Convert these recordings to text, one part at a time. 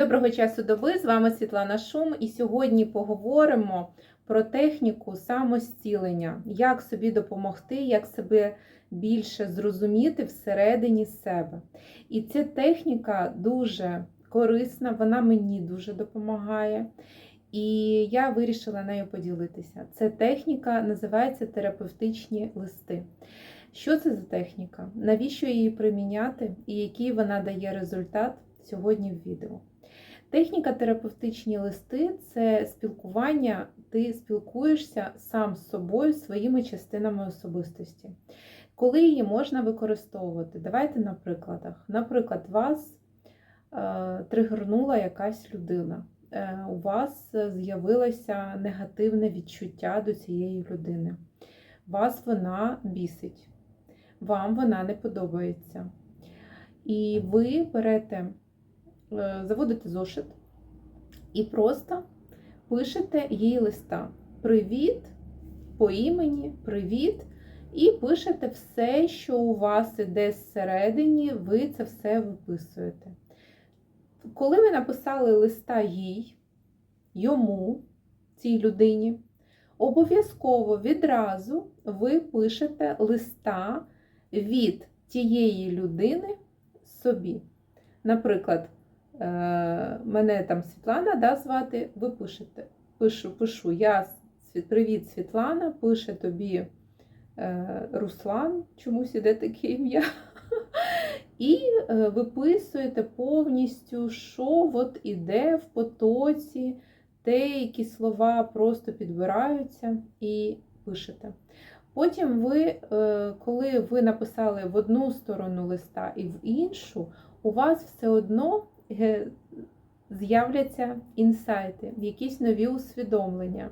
Доброго часу доби, з вами Світлана Шум, і сьогодні поговоримо про техніку самостілення, як собі допомогти, як себе більше зрозуміти всередині себе. І ця техніка дуже корисна, вона мені дуже допомагає. І я вирішила нею поділитися. Це техніка називається терапевтичні листи. Що це за техніка? Навіщо її приміняти і який вона дає результат сьогодні в відео? Техніка терапевтичні листи це спілкування, ти спілкуєшся сам з собою, своїми частинами особистості. Коли її можна використовувати? Давайте на прикладах. Наприклад, вас е, тригернула якась людина, е, у вас з'явилося негативне відчуття до цієї людини. Вас вона бісить, вам вона не подобається. І ви берете заводите зошит і просто пишете їй листа. Привіт по імені, привіт. І пишете все, що у вас іде зсередині, ви це все виписуєте. Коли ви написали листа їй, йому, цій людині, обов'язково відразу ви пишете листа від тієї людини собі. Наприклад, мене там Світлана да, звати, ви пишете. Пишу, пишу, я привіт, Світлана, пише тобі е, Руслан, чомусь іде таке ім'я. І е, виписуєте повністю, що от іде в потоці, деякі слова просто підбираються і пишете. Потім ви, е, коли ви написали в одну сторону листа і в іншу, у вас все одно з'являться інсайти, якісь нові усвідомлення.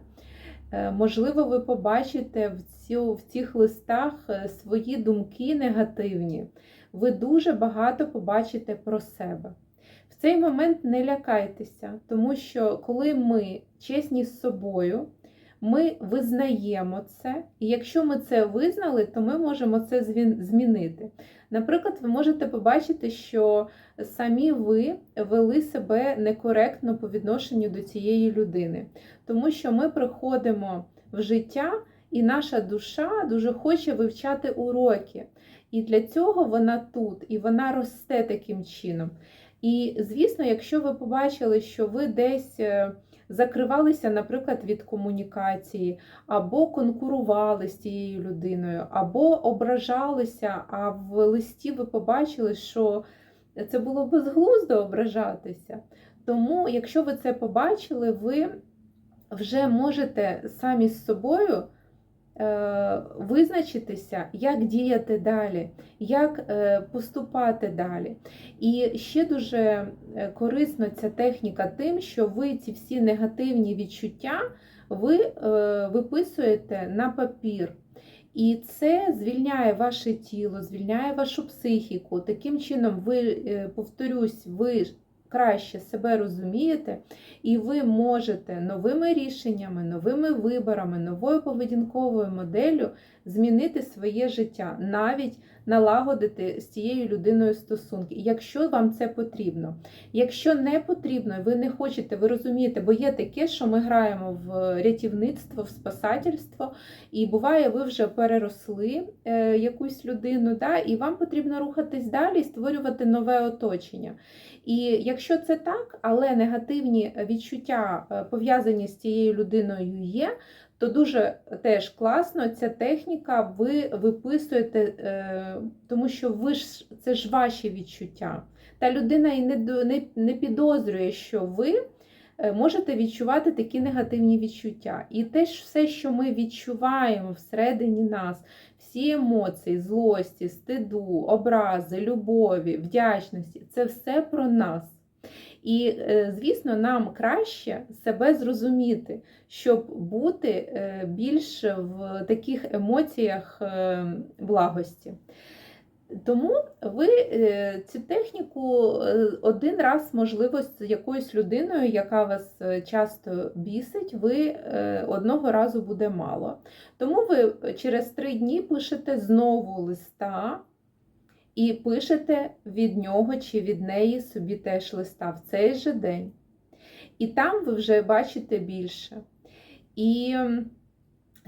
Е, можливо, ви побачите в, цю, в цих листах е, свої думки негативні. Ви дуже багато побачите про себе. В цей момент не лякайтеся, тому що коли ми чесні з собою, ми визнаємо це, і якщо ми це визнали, то ми можемо це змінити. Наприклад, ви можете побачити, що самі ви вели себе некоректно по відношенню до цієї людини, тому що ми приходимо в життя, і наша душа дуже хоче вивчати уроки. І для цього вона тут, і вона росте таким чином. І, звісно, якщо ви побачили, що ви десь е, закривалися, наприклад, від комунікації, або конкурували з тією людиною, або ображалися, а в листі ви побачили, що це було безглуздо ображатися. Тому, якщо ви це побачили, ви вже можете самі з собою. Е, визначитися, як діяти далі, як е, поступати далі. І ще дуже е, корисна ця техніка тим, що ви ці всі негативні відчуття ви виписуєте на папір. І це звільняє ваше тіло, звільняє вашу психіку. Таким чином, ви, повторюсь, ви краще себе розумієте, і ви можете новими рішеннями, новими виборами, новою поведінковою моделлю змінити своє життя, навіть налагодити з цією людиною стосунки, якщо вам це потрібно. Якщо не потрібно, ви не хочете, ви розумієте, бо є таке, що ми граємо в рятівництво, в спасательство, і буває, ви вже переросли е, якусь людину, да, і вам потрібно рухатись далі і створювати нове оточення. І якщо це так, але негативні відчуття е, пов'язані з цією людиною є, то дуже теж класно ця техніка ви виписуєте, е, тому що ви ж це ж ваші відчуття. Та людина і не, не, не підозрює, що ви. Е, можете відчувати такі негативні відчуття. І теж все, що ми відчуваємо всередині нас, всі емоції, злості, стиду, образи, любові, вдячності це все про нас. І, е, звісно, нам краще себе зрозуміти, щоб бути е, більш в таких емоціях благості. Тому ви е, цю техніку е, один раз, можливо, з якоюсь людиною, яка вас е, часто бісить, ви одного разу буде мало. Тому ви через три дні пишете знову листа І пишете від нього чи від неї собі теж листа в цей же день. І там ви вже бачите більше. І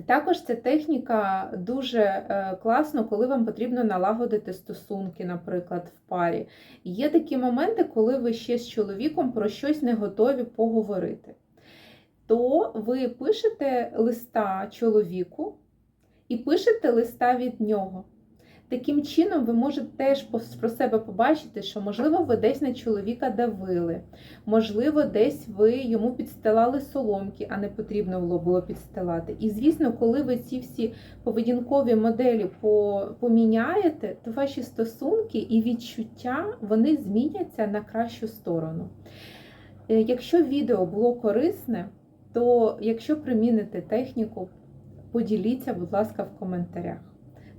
також ця техніка дуже е, класно, коли вам потрібно налагодити стосунки, наприклад, в парі. Є такі моменти, коли ви ще з чоловіком про щось не готові поговорити. То ви пишете листа чоловіку і пишете листа від нього. Таким чином, ви можете теж про себе побачити, що, можливо, ви десь на чоловіка давили, можливо, десь ви йому підстилали соломки, а не потрібно було підстилати. І, звісно, коли ви ці всі поведінкові моделі поміняєте, то ваші стосунки і відчуття вони зміняться на кращу сторону. Е, якщо відео було корисне, то якщо приміните техніку, поділіться, будь ласка, в коментарях.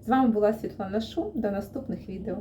З вами була Світлана Шум. До наступних відео.